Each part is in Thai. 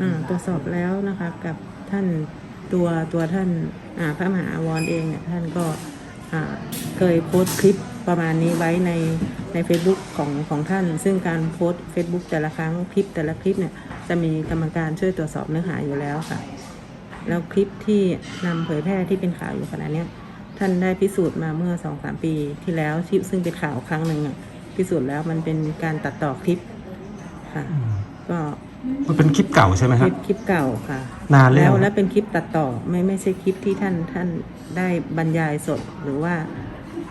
อ่าตรวจสอบแล้วนะคะกับท่านตัวตัวท่านอ่าพระมหาอาวรเองเนี่ยท่านก็อ่าเคยโพสต์คลิปประมาณนี้ไว้ในใน Facebook ของของท่าน ซึ่งการโพสต์ Facebook แต่ละครั้งคลิปแต่ละคลิปเนี่ยจะมีกรรมการช่วยตรวจสอบเนื้อหาอยู่แล้วค่ะ แล้วคลิปที่นำเผยแพร่ที่เป็นข่าวอยู่ขณะเนี้ยท่านได้พิสูจน์มาเมื่อสองสามปีที่แล้วที่ซึ่งเป็นข่าวครั้งหนึ่งอะพิสูจน์แล้วมันเป็นการตัดต่อคลิปค่ะก็ มันเป็นคลิปเก่าใช่ไหมคครัลิบ ปคลิปเก่าค่ะ นานแล้แล้ววและเป็นคลิปตัดต่อไม่ไม่ใช่คลิปที่ท่านท่านได้บรรยายสดหรือว่า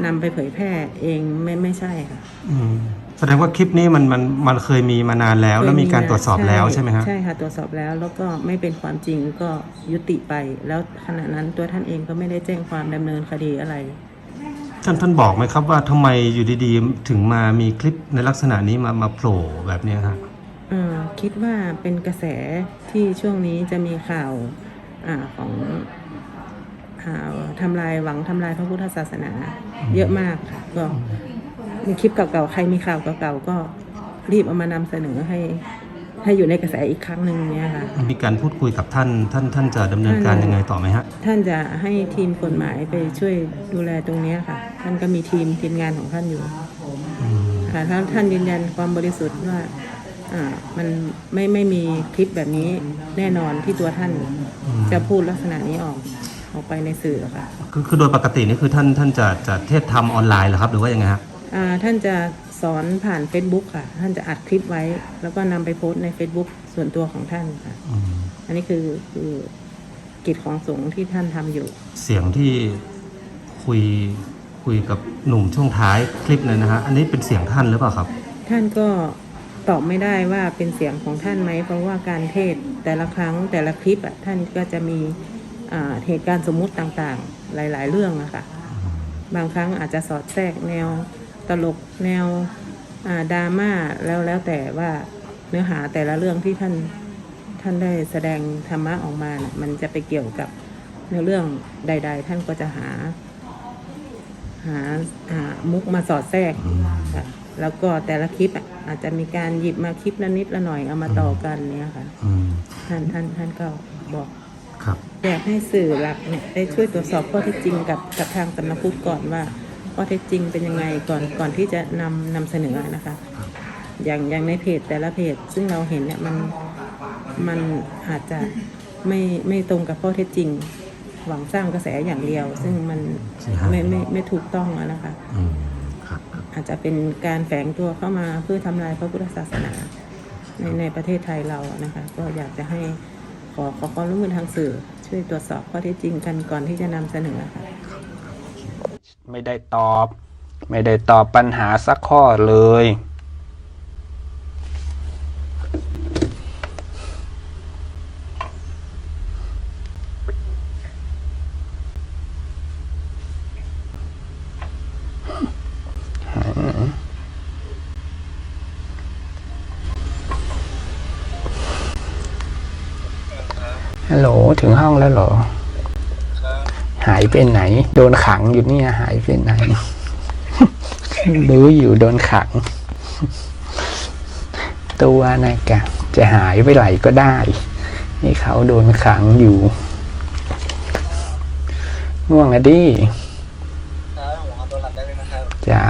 นำไปเผยแพร่เองไม่ไม่ใช่ค่ะอืมแสดงว่าคลิปนี้มันมันมันเคยมีมานานแล้ว แล้วมีการตรวจสอบแล้วใช่ไหมฮะใช่ค่ะตรวจสอบแล้วแล้วก็ไม่เป็นความจริงก็ยุติไป แล้วขณะนั้นตัวท่านเองก็ไม่ได้แจ้งความดำเนินคดีอะไร ท่านท่านบอกไหมครับว่าทำไมอยู่ดีๆ ถึงมามีคลิปในลักษณะนี้มามาโผล่แบบเนี้ยครับเอ่อ คิดว่าเป็นกระแสที่ช่วงนี้จะมีข่าวอาของข่าวทำลายหวังทำลายพระพุทธศาสนา เยอะมากค่ะก็มีคลิปเก่าๆใครมีข่าวเก่าๆก็รีบเอามานำเสนอให้ให้อยู่ในกระแสอีกครั้งหนึ่งเนี้ยค่ะ มีการพูดคุยกับท่าน ท่านท่านจะดำเนินการยังไงต่อไหมฮะ ท่านจะให้ทีมกฎหมายไปช่วยดูแลตรงเนี้ยค่ะ ท่านก็มีทีมทีมงานของท่านอยู่อืมค่ะถ้าท่านยืนยันความบริสุทธิ์ว่าอ่า มันไม่ไม่มีคลิปแบบนี้แน่นอนที่ตัวท่านจะพูดลักษณะนี้ออกออกไปในสื่อค่ะคือคือโดยปกตินี่คือท่านท่านจะจะเทศทำออนไลน์เหรอครับ หรือว่ายังไงฮะอ่าท่านจะสอนผ่าน Facebook ค่ะ ท่านจะอัดคลิปไว้ แล้วก็นำไปโพสต์ใน Facebook ส่วนตัวของท่านค่ะอืมอันนี้คือคือกิจของสงฆ์ที่ท่านทำอยู่ เสียงที่คุยคุยกับหนุ่มช่วงท้ายคลิปนั้นนะฮะอันนี้เป็นเสียงท่านหรือเปล่าครับ ท่านก็ ตอบไม่ได้ว่าเป็นเสียงของท่านไหม เพราะว่าการเทศแต่ละครั้งแต่ละคลิปอะท่านก็จะมีเหตุการณ์สมมุติต่างๆ หลาย ๆ เรื่องอะค่ะบางครั้งอาจจะสอดแทรกแนวตลกแนวดราม่าแล้วแล้วแต่ว่าเนื้อหาแต่ละเรื่องที่ท่านท่านได้แสดงธรรมะออกมาน่ะมันจะไปเกี่ยวกับเนื้อเรื่องใด ๆ ท่านก็จะหา หาหามุกมาสอดแทรกค่ะ แล้วก็แต่ละคลิปอะอาจจะมีการหยิบมาคลิปละนิดละหน่อยเอามาต่อกันเนี่ยค่ะ อืมท่านท่านท่านก็บอกครับอยากให้สื่อหลักเนี่ยได้ช่วยตรวจสอบข้อเท็จจริงกับกับทางสำนักพุทธก่อนว่าข้อเท็จจริงเป็นยังไงก่อนก่อนที่จะนำนำเสนอนะคะ อย่างอย่างในเพจแต่ละเพจ ซึ่งเราเห็นเนี่ยมันมันอาจจะไม่ไม่ตรงกับข้อเท็จจริง หวังสร้างกระแสอย่างเดียว ซึ่งมันใช่ครับ ไม่ไม่ไม่ถูกต้องอะนะคะ อืมครับครับ อาจจะเป็นการแฝงตัวเข้ามาเพื่อทำลายพระพุทธศาสนาในในประเทศไทยเราอะนะคะ ก็อยากจะให้ขอขอความร่วมมือทางสื่อ ช่วยตรวจสอบข้อเท็จจริงกันก่อนที่จะนำเสนอค่ะไม่ได้ตอบ ไม่ได้ตอบปัญหาสักข้อเลย ฮัลโหลถึงห้องแล้วเหรอ หายไปไหน โดนขังอยู่เนี่ยหายไปไหน รู้อยู่โดนขัง ตัวนะกะ จะหายไปไหลก็ได้ นี่เขาโดนขังอยู่ง่วงอะดิครับผมเอาตัวหลับได้เลยนะครับจ้า